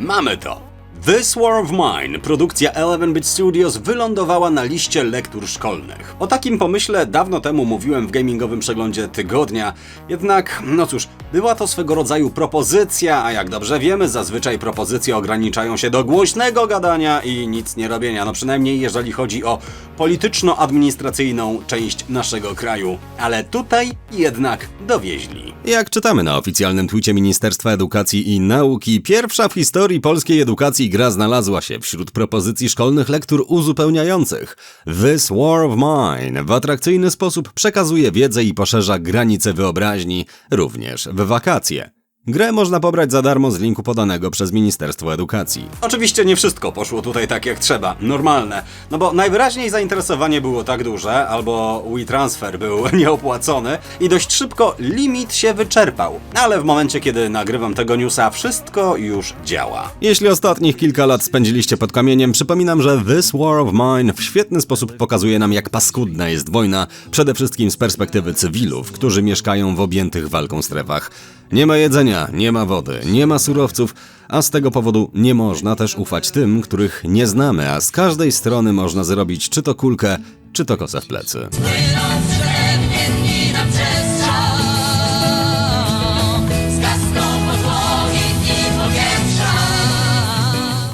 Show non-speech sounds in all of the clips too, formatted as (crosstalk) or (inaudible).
Mamy to! This War of Mine, produkcja 11-bit Studios, wylądowała na liście lektur szkolnych. O takim pomyśle dawno temu mówiłem w gamingowym przeglądzie tygodnia, jednak, no cóż, była to swego rodzaju propozycja, a jak dobrze wiemy, zazwyczaj propozycje ograniczają się do głośnego gadania i nic nie robienia, no przynajmniej jeżeli chodzi o polityczno-administracyjną część naszego kraju. Ale tutaj jednak dowieźli. Jak czytamy na oficjalnym twicie Ministerstwa Edukacji i Nauki, pierwsza w historii polskiej edukacji gra znalazła się wśród propozycji szkolnych lektur uzupełniających. This War of Mine w atrakcyjny sposób przekazuje wiedzę i poszerza granice wyobraźni, również w wakacje. Grę można pobrać za darmo z linku podanego przez Ministerstwo Edukacji. Oczywiście nie wszystko poszło tutaj tak jak trzeba, normalne. No bo najwyraźniej zainteresowanie było tak duże, albo WeTransfer był (laughs) nieopłacony i dość szybko limit się wyczerpał. Ale w momencie, kiedy nagrywam tego newsa, wszystko już działa. Jeśli ostatnich kilka lat spędziliście pod kamieniem, przypominam, że This War of Mine w świetny sposób pokazuje nam, jak paskudna jest wojna, przede wszystkim z perspektywy cywilów, którzy mieszkają w objętych walką strefach. Nie ma jedzenia, nie ma wody, nie ma surowców, a z tego powodu nie można też ufać tym, których nie znamy, a z każdej strony można zrobić czy to kulkę, czy to kosę w plecy.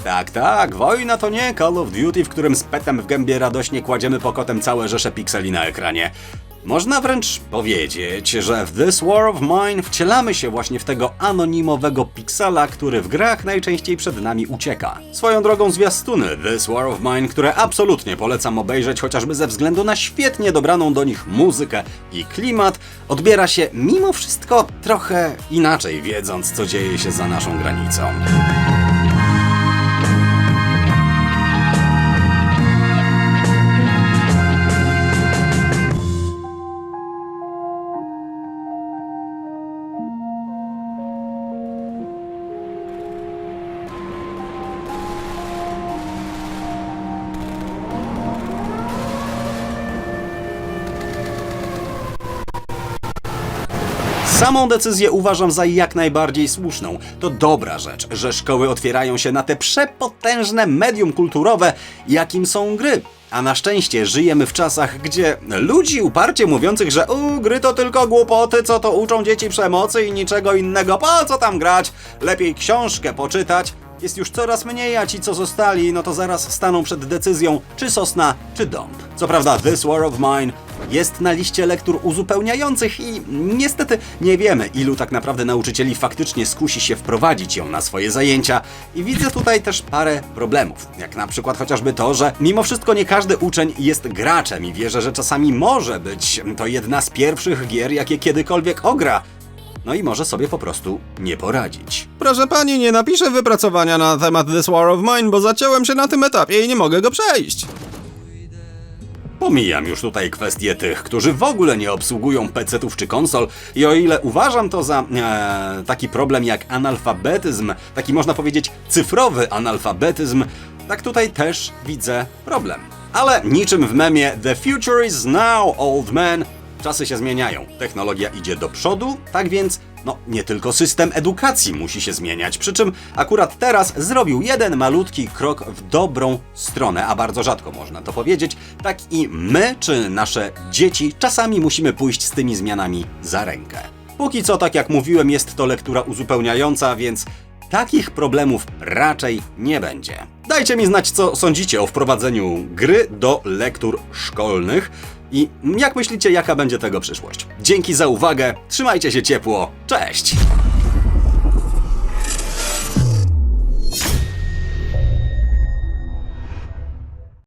Tak, tak, wojna to nie Call of Duty, w którym z petem w gębie radośnie kładziemy pokotem całe rzesze pikseli na ekranie. Można wręcz powiedzieć, że w This War of Mine wcielamy się właśnie w tego anonimowego piksela, który w grach najczęściej przed nami ucieka. Swoją drogą zwiastuny This War of Mine, które absolutnie polecam obejrzeć chociażby ze względu na świetnie dobraną do nich muzykę i klimat, odbiera się mimo wszystko trochę inaczej, wiedząc co dzieje się za naszą granicą. Samą decyzję uważam za jak najbardziej słuszną. To dobra rzecz, że szkoły otwierają się na te przepotężne medium kulturowe, jakim są gry. A na szczęście żyjemy w czasach, gdzie ludzi uparcie mówiących, że u, gry to tylko głupoty, co to uczą dzieci przemocy i niczego innego, po co tam grać, lepiej książkę poczytać, jest już coraz mniej, a ci co zostali, no to zaraz staną przed decyzją, czy Sosna, czy Dąb. Co prawda, This War of Mine jest na liście lektur uzupełniających i niestety nie wiemy, ilu tak naprawdę nauczycieli faktycznie skusi się wprowadzić ją na swoje zajęcia. I widzę tutaj też parę problemów, jak na przykład chociażby to, że mimo wszystko nie każdy uczeń jest graczem i wierzę, że czasami może być to jedna z pierwszych gier, jakie kiedykolwiek ogra. No i może sobie po prostu nie poradzić. Proszę pani, nie napiszę wypracowania na temat This War of Mine, bo zaciąłem się na tym etapie i nie mogę go przejść. Pomijam już tutaj kwestię tych, którzy w ogóle nie obsługują PC-ów czy konsol i o ile uważam to za e, taki problem jak analfabetyzm, taki można powiedzieć cyfrowy analfabetyzm, tak tutaj też widzę problem. Ale niczym w memie The future is now, old man, czasy się zmieniają, technologia idzie do przodu, tak więc no, nie tylko system edukacji musi się zmieniać, przy czym akurat teraz zrobił jeden malutki krok w dobrą stronę, a bardzo rzadko można to powiedzieć, tak i my czy nasze dzieci czasami musimy pójść z tymi zmianami za rękę. Póki co, tak jak mówiłem, jest to lektura uzupełniająca, więc takich problemów raczej nie będzie. Dajcie mi znać, co sądzicie o wprowadzeniu gry do lektur szkolnych. I jak myślicie, jaka będzie tego przyszłość? Dzięki za uwagę, trzymajcie się ciepło, cześć!